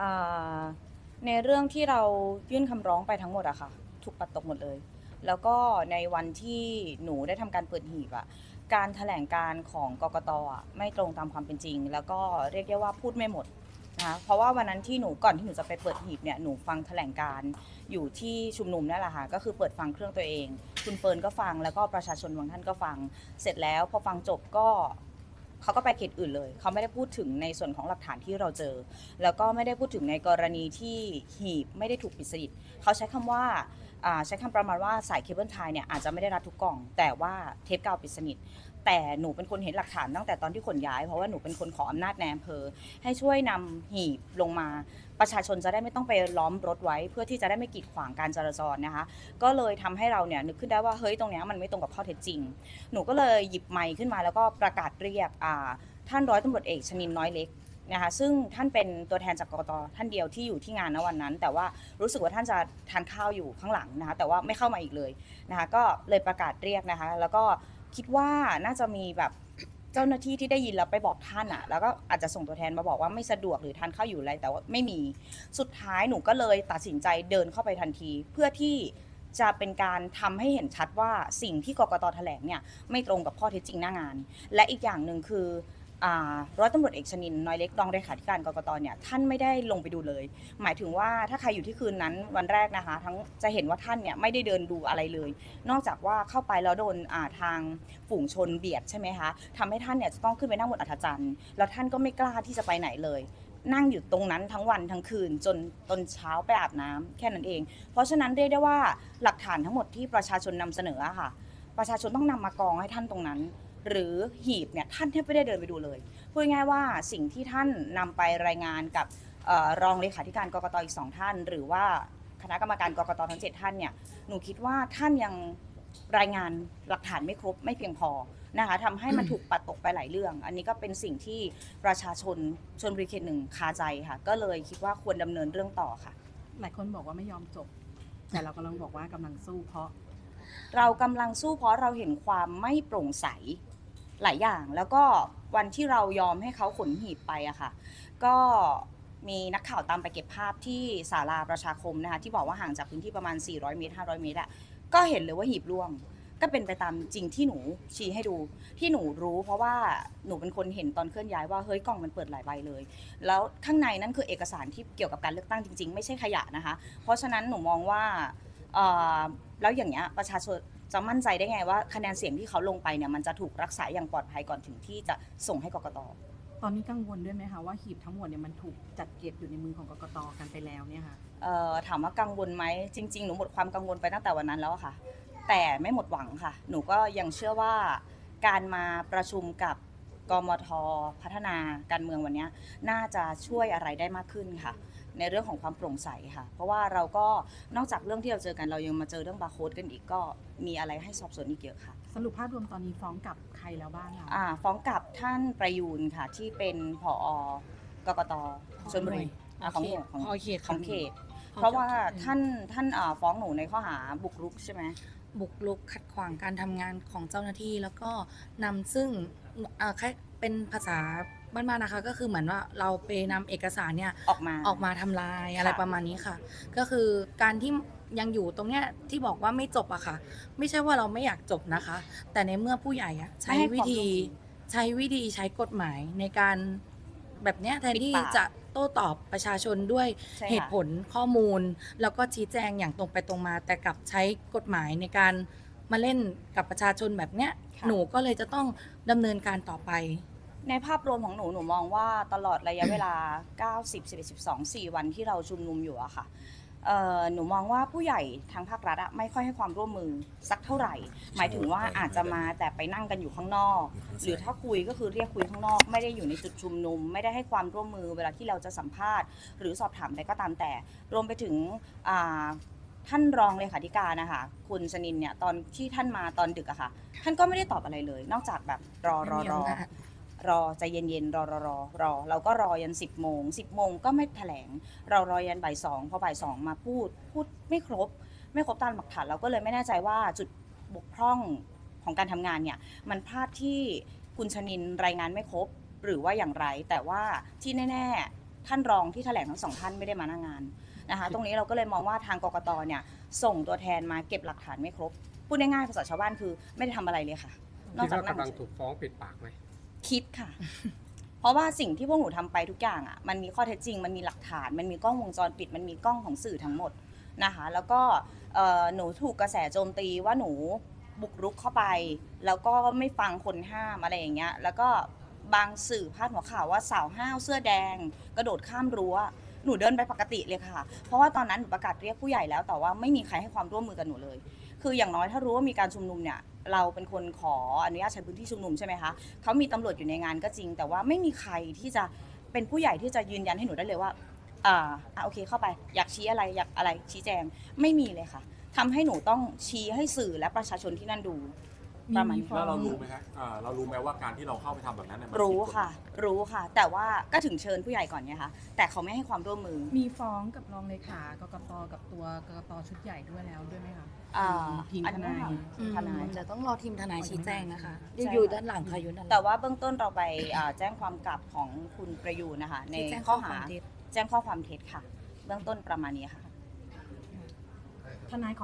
อ่าในเรื่องที่เรายื่นคำร้องไปทั้งหมดอะค่ะ ถูกปัดตกหมดเลย แล้วก็ในวันที่หนูได้ทำการเปิดหีบอะการแถลงการของกกตอะไม่ตรงตามความเป็นจริง แล้วก็เรียกได้ว่าพูดไม่หมดนะคะเพราะว่าวันนั้นที่หนูก่อนที่หนูจะไปเปิดหีบเนี่ยหนูฟังแถลงการอยู่ที่ชุมนุมนั่นแหละค่ะก็คือเปิดฟังเครื่องตัวเอง คุณเฟิร์นก็ฟังแล้วก็ประชาชนบางท่านก็ฟัง เสร็จแล้วพอฟังจบก็ เขาก็ไปเขตอื่นเลย เขาไม่ได้พูดถึงในส่วนของหลักฐานที่เราเจอ แล้วก็ไม่ได้พูดถึงในกรณีที่หีบไม่ได้ถูกปิดสนิทเขาใช้คำว่าว่าใช้คำประมาณว่าสายเคเบิลไทยเนี่ยอาจจะไม่ได้รัดทุกกล่อง แต่ว่าเทปกาวปิดสนิท แต่หนูเป็นคนเห็นหลักฐานตั้งแต่ตอนที่ขนย้ายเพราะว่าหนูเป็นคนขออำนาจในอำเภอให้ช่วยนำหีบลงมา ประชาชนจะได้ไม่ต้องไปล้อมรถไว้ เพื่อที่จะได้ไม่กีดขวางการจราจรนะคะ ก็เลยทำให้เราเนี่ยนึกขึ้นได้ว่าเฮ้ยตรงเนี้ยมันไม่ตรงกับข้อเท็จจริง หนูก็เลยหยิบไมค์ขึ้นมาแล้วก็ประกาศเรียกอ่าท่านร้อยตำรวจเอกชนินน้อยเล็กนะคะซึ่งท่านเป็นตัวแทนจากกกตท่านเดียวที่อยู่ที่งานณวันนั้น แต่ว่ารู้สึกว่าท่านจะทานข้าวอยู่ข้างหลังนะคะแต่ว่าไม่เข้ามาอีกเลยนะคะก็เลยประกาศเรียกนะคะแล้วก็ คิดว่าน่าจะมีแบบเจ้าหน้าที่ที่ได้ยินแล้วไปบอกท่านอะแล้วก็อาจจะส่งตัวแทนมาบอกว่าไม่สะดวกหรือทานข้าวอยู่อะไรแต่ว่าไม่มีสุดท้ายหนูก็เลยตัดสินใจเดินเข้าไปทันที เพื่อที่จะเป็นการทำให้เห็นชัดว่าสิ่งที่กกตแถลงเนี่ยไม่ตรงกับข้อเท็จจริงหน้างาน และอีกอย่างหนึ่งคือ ร้อยตำรวจเอกชนินน้อยเล็กรองเลขาธิการกรกตเนี่ยท่านไม่ได้ลงไปดูเลย หมายถึงว่าถ้าใครอยู่ที่คืนนั้นวันแรกนะคะ ทั้งจะเห็นว่าท่านเนี่ยไม่ได้เดินดูอะไรเลย นอกจากว่าเข้าไปแล้วโดนทางฝูงชนเบียดใช่ไหมคะทำให้ท่านเนี่ยจะต้องขึ้นไปนั่งบนอัฐจันทร์แล้วท่านก็ไม่กล้าที่จะไปไหนเลยนั่งอยู่ตรงนั้นทั้งวันทั้งคืนจนตอนเช้าไปอาบน้ำแค่นั้นเอง เพราะฉะนั้นเรียกได้ว่าหลักฐานทั้งหมดที่ประชาชนนำเสนอค่ะ ประชาชนต้องนำมากองให้ท่านตรงนั้น หรือหีบเนี่ยท่านแทบไม่ได้เดินไปดูเลยพูดง่ายๆว่าสิ่งที่ท่านนำไปรายงานกับเออรองเลขาธิการกกตอีกสองท่าน หรือว่าคณะกรรมการกกตทั้งเจ็ดท่านเนี่ยหนูคิดว่าท่านยังรายงานหลักฐานไม่ครบไม่เพียงพอนะคะทำให้มันถูกปัดตกไปหลายเรื่อง อันนี้ก็เป็นสิ่งที่ประชาชนชนบุรีเขตหนึ่งคาใจค่ะ ก็เลยคิดว่าควรดำเนินเรื่องต่อค่ะ หลายคนบอกว่าไม่ยอมจบ แต่เรากำลังบอกว่ากำลังสู้เพราะ เรากำลังสู้เพราะเราเห็นความไม่โปร่งใส หลายอย่างแล้วก็วันที่เรายอมให้เขาขนหีบไปอะค่ะ ก็มีนักข่าวตามไปเก็บภาพที่ศาลาประชาคมนะคะที่บอกว่าห่างจากพื้นที่ประมาณ 400 เมตร 500 เมตรอะก็เห็นเลยว่าหีบร่วง ก็เป็นไปตามจริงที่หนูชี้ให้ดู ที่หนูรู้ เพราะว่าหนูเป็นคนเห็นตอนเคลื่อนย้ายว่าเฮ้ยกล่องมันเปิดหลายใบเลย แล้วข้างในนั่นคือเอกสารที่เกี่ยวกับการเลือกตั้งจริง ๆ ไม่ใช่ขยะนะคะ เพราะฉะนั้นหนูมองว่าเอ่อแล้วอย่างเงี้ยประชาชน จะมั่นใจได้ไงว่าคะแนนเสียงที่เขาลงไปเนี่ยมันจะถูกรักษาอย่างปลอดภัยก่อนถึงที่จะส่งให้กกตตอนนี้กังวลด้วยไหมคะว่าหีบทั้งหมดเนี่ยมันถูกจัดเก็บอยู่ในมือของกกตกันไปแล้วเนี่ยค่ะเอ่อถามว่ากังวลไหมจริง ๆ หนูหมดความกังวลไปตั้งแต่วันนั้นแล้วอะค่ะ แต่ไม่หมดหวังค่ะ หนูก็ยังเชื่อว่าการมาประชุมกับ กมทพัฒนาการเมืองวันเนี้ยน่าจะช่วยอะไรได้มากขึ้นค่ะ ในเรื่องของความโปร่งใสค่ะ เพราะว่าเราก็นอกจากเรื่องที่เราเจอกันเรายังมาเจอเรื่องบาร์โค้ดกันอีกก็มีอะไรให้สอบสวนอีกเยอะค่ะ สรุปภาพรวมตอนนี้ฟ้องกับใครแล้วบ้างคะอ่าฟ้องกับท่านประยูนค่ะที่เป็นผอกกตชลบุรีอ่าของหมู่ของขอเขตของเขตขอเพราะว่าขตท่านท่านอ่าฟ้องหนูในข้อหาบุกรุกใช่ไหมบุกรุกขัดขวางการทำงานของเจ้าหน้าที่ แล้วก็นำซึ่งเอ่อแค่เป็นภาษาบ้านๆนะคะ ก็คือเหมือนว่าเราไปนำเอกสารเนี่ย ออกมา ออกมาทำลายอะไรค่ะประมาณนี้ค่ะ ก็คือการที่ยังอยู่ตรงเนี้ยที่บอกว่าไม่จบอะค่ะ ไม่ใช่ว่าเราไม่อยากจบนะคะ แต่ในเมื่อผู้ใหญ่อะใช้วิธีใช้วิธีใช้กฎหมายในการแบบเนี้ยแทนที่จะโต้ตอบประชาชนด้วยใช่ค่ะ เหตุผลข้อมูล แล้วก็ชี้แจงอย่างตรงไปตรงมา แต่กลับใช้กฎหมายในการ มาเล่นกับประชาชนแบบเนี้ย ค่ะ หนูก็เลยจะต้องดำเนินการต่อไป ในภาพรวมของหนูหนูมองว่าตลอดระยะเวลา 90 11 12 4 วันที่เราชุมนุมอยู่อะค่ะเอ่อหนูมองว่าผู้ใหญ่ทางภาครัฐอะไม่ค่อยให้ความร่วมมือสักเท่าไหร่ หมายถึงว่าอาจจะมาแต่ไปนั่งกันอยู่ข้างนอก หรือถ้าคุยก็คือเรียกคุยข้างนอก ไม่ได้อยู่ในจุดชุมนุม ไม่ได้ให้ความร่วมมือเวลาที่เราจะสัมภาษณ์ หรือสอบถามใดก็ตามแต่ รวมไปถึงอ่า ท่านรองเลขาธิการนะคะคุณชนินเนี่ยตอนที่ท่านมาตอนดึกอะค่ะ ท่านก็ไม่ได้ตอบอะไรเลย นอกจากแบบรอรอรอรอใจเย็นๆรอรอรอรอเราก็รอยัน 10โมง10โมงก็ไม่แถลง เรารอยันบ่ายสองพอบ่ายสองมาพูด พูดไม่ครบ ไม่ครบตามหลักฐานเราก็เลยไม่แน่ใจว่าจุดบกพร่องของการทำงานเนี่ยมันพลาดที่คุณชนินรายงานไม่ครบหรือว่าอย่างไร แต่ว่าที่แน่ ๆ ท่านรองที่แถลงทั้งสองท่านไม่ได้มาหน้างาน นะคะตรงนี้เราก็เลยมองว่าทางกกตเนี่ยส่งตัวแทนมาเก็บหลักฐานไม่ครบ พูดง่ายๆภาษาชาวบ้านคือไม่ได้ทำอะไรเลยค่ะ นอกคิดจากว่านั่งกำลังถูกฟ้องปิดปากไหมคิดค่ะ เพราะว่าสิ่งที่พวกหนูทำไปทุกอย่างอะมันมีข้อเท็จจริง มันมีหลักฐาน มันมีกล้องวงจรปิด มันมีกล้องของสื่อทั้งหมดนะคะ แล้วก็เอ่อหนูถูกกระแสโจมตีว่าหนูบุกรุกเข้าไป แล้วก็ไม่ฟังคนห้ามอะไรอย่างเงี้ยแล้วก็บางสื่อพาดหัวข่าวว่าสาวห้าวเสื้อแดง กระโดดข้ามรั้ว หนูเดินไปปกติเลยค่ะ เพราะว่าตอนนั้นหนูประกาศเรียกผู้ใหญ่แล้ว แต่ว่าไม่มีใครให้ความร่วมมือกับหนูเลย คืออย่างน้อยถ้ารู้ว่ามีการชุมนุมเนี่ย เราเป็นคนขออนุญาตใช้พื้นที่ชุมนุมใช่ไหมคะเขามีตำรวจอยู่ในงานก็จริง แต่ว่าไม่มีใครที่จะเป็นผู้ใหญ่ที่จะยืนยันให้หนูได้เลยว่า อ่าอะโอเคเข้าไป อยากชี้อะไรอยากอะไรชี้แจงไม่มีเลยค่ะทำให้หนูต้องชี้ให้สื่อและประชาชนที่นั่นดู ประมาณนี้ แล้วเรารู้ไหมครับอ่าเรารู้ไหมว่าการที่เราเข้าไปทำแบบนั้นเนี่ยมันรู้ผิดกฎหมาย ค่ะ รู้ค่ะ แต่ว่าก็ถึงเชิญผู้ใหญ่ก่อนไงคะแต่เขาไม่ให้ความร่วมมือมีฟ้องกับรองเลขากกตกับตัวกกตชุดใหญ่ด้วยแล้วด้วยไหมคะ อ่าทีมอันนี้ทนาย ค่ะทีมทนายเดี๋ยวต้องรอทีมทนายชี้แจงนะคะ ใช่ อยู่ค่ะด้านหลังค่ะอยู่ด้านหลังแต่ว่าเบื้องต้นเราไปอ่าแจ้งความกลับของคุณประยูนนะคะ ในชี้แจ้งข้อหา ความเท็จ แจ้งข้อความเท็จค่ะ เบื้องต้นประมาณนี้ค่ะ ทนายขอ